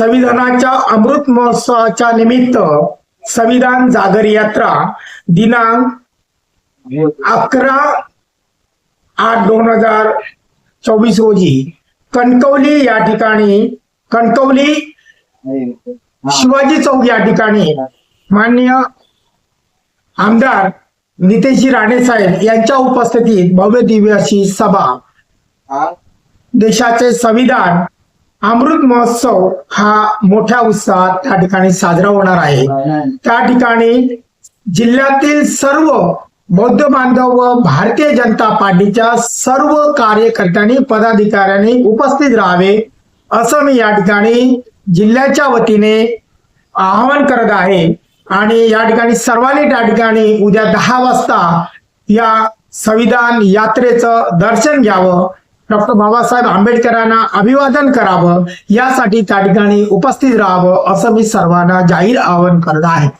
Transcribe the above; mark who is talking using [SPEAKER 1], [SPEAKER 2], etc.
[SPEAKER 1] संविधानाच्या अमृत महोत्सवाच्या निमित्त संविधान जागर यात्रा दिनांक अकरा आठ दोन हजार चोवीस रोजी कणकवली या ठिकाणी कणकवली शिवाजी चौक या ठिकाणी माननीय आमदार नितेशजी राणे साहेब यांच्या उपस्थितीत भव्य दिव्य अशी सभा. देशाचे संविधान अमृत महोत्सव हा मोठ्या उत्साहात त्या ठिकाणी साजरा होणार आहे. त्या ठिकाणी जिल्ह्यातील सर्व बौद्ध बांधव व भारतीय जनता पार्टीच्या सर्व कार्यकर्त्यांनी पदाधिकाऱ्यांनी उपस्थित राहावे असं मी या ठिकाणी जिल्ह्याच्या वतीने आवाहन करत आहे. आणि या ठिकाणी सर्वांनी त्या ठिकाणी उद्या दहा वाजता या संविधान यात्रेचं दर्शन घ्यावं. डॉक्टर बाबासाहेब आंबेडकरांना अभिवादन करावं यासाठी त्या ठिकाणी उपस्थित राहावं असं मी सर्वांना जाहीर आवाहन करत आहे.